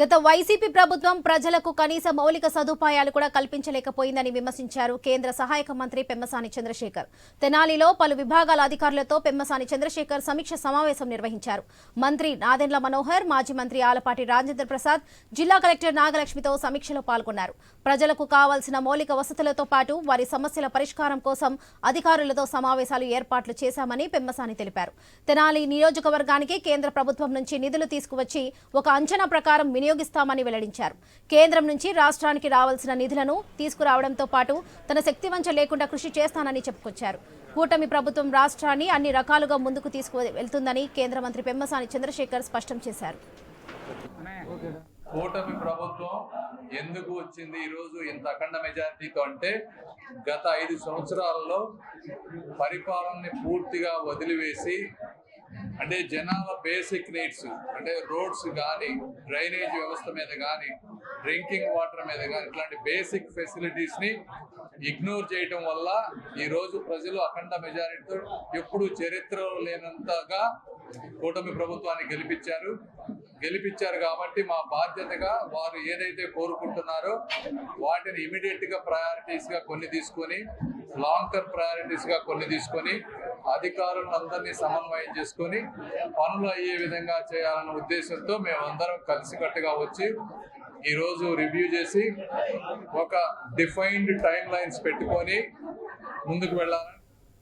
గత వైసీపీ ప్రభుత్వం ప్రజలకు కనీస మౌలిక సదుపాయాలు కూడా కల్పించలేకపోయిందని విమర్శించారు కేంద్ర సహాయక మంత్రి పెమ్మసాని చంద్రశేఖర్. తెనాలిలో పలు విభాగాల అధికారులతో పెమ్మసాని చంద్రశేఖర్ సమీక్ష సమావేశం నిర్వహించారు. మంత్రి నాదెండ్ల మనోహర్ మాజీ మంత్రి ఆలపాటి రాజేంద్ర ప్రసాద్ జిల్లా కలెక్టర్ నాగలక్ష్మితో సమీక్షలో పాల్గొన్నారు. ప్రజలకు కావాల్సిన మౌలిక వసతులతో పాటు వారి సమస్యల పరిష్కారం కోసం అధికారులతో సమావేశాలు ఏర్పాట్లు చేశామని పెమ్మసాని తెలిపారు. తెనాలి నియోజకవర్గానికి కేంద్ర ప్రభుత్వం నుంచి నిధులు తీసుకువచ్చి ఒక అంచనా ప్రకారం వినియోగిస్తామని వెల్లడించారు. కేంద్రం నుంచి రాష్ట్రానికి రావాల్సిన నిధులను తీసుకురావడంతో పాటు తన శక్తివంచ లేకుండా కృషి చేస్తానని చెప్పుకొచ్చారు. కూటమి ప్రభుత్వం రాష్ట్రాన్ని అన్ని రకాలుగా ముందుకు తీసుకు వెళ్తుందని కేంద్ర మంత్రి పెమ్మసాని చంద్రశేఖర్ స్పష్టం చేశారు. కూటమి ప్రభుత్వం ఎందుకు వచ్చింది ఈరోజు ఇంత అఖండ మెజారిటీతో అంటే గత ఐదు సంవత్సరాలలో పరిపాలనని పూర్తిగా వదిలివేసి అంటే జనాల బేసిక్ నీడ్స్ అంటే రోడ్స్ కానీ డ్రైనేజ్ వ్యవస్థ మీద కానీ డ్రింకింగ్ వాటర్ మీద కానీ ఇట్లాంటి బేసిక్ ఫెసిలిటీస్ని ఇగ్నోర్ చేయటం వల్ల ఈరోజు ప్రజలు అఖండ మెజారిటీతో ఎప్పుడు చరిత్రలో లేనంతగా కూటమి ప్రభుత్వాన్ని గెలిపించారు. గెలిపించారు కాబట్టి మా బాధ్యతగా వారు ఏదైతే కోరుకుంటున్నారో వాటిని ఇమీడియట్గా ప్రయారిటీస్గా కొన్ని తీసుకొని లాంగ్ టర్మ్ ప్రయారిటీస్గా కొన్ని తీసుకొని అధికారులందరినీ సమన్వయం చేసుకొని పనులు అయ్యే విధంగా చేయాలన్న ఉద్దేశంతో మేమందరం కలిసికట్టుగా వచ్చి ఈరోజు రివ్యూ చేసి ఒక డిఫైన్డ్ టైం లైన్స్ పెట్టుకొని ముందుకు వెళ్ళాలని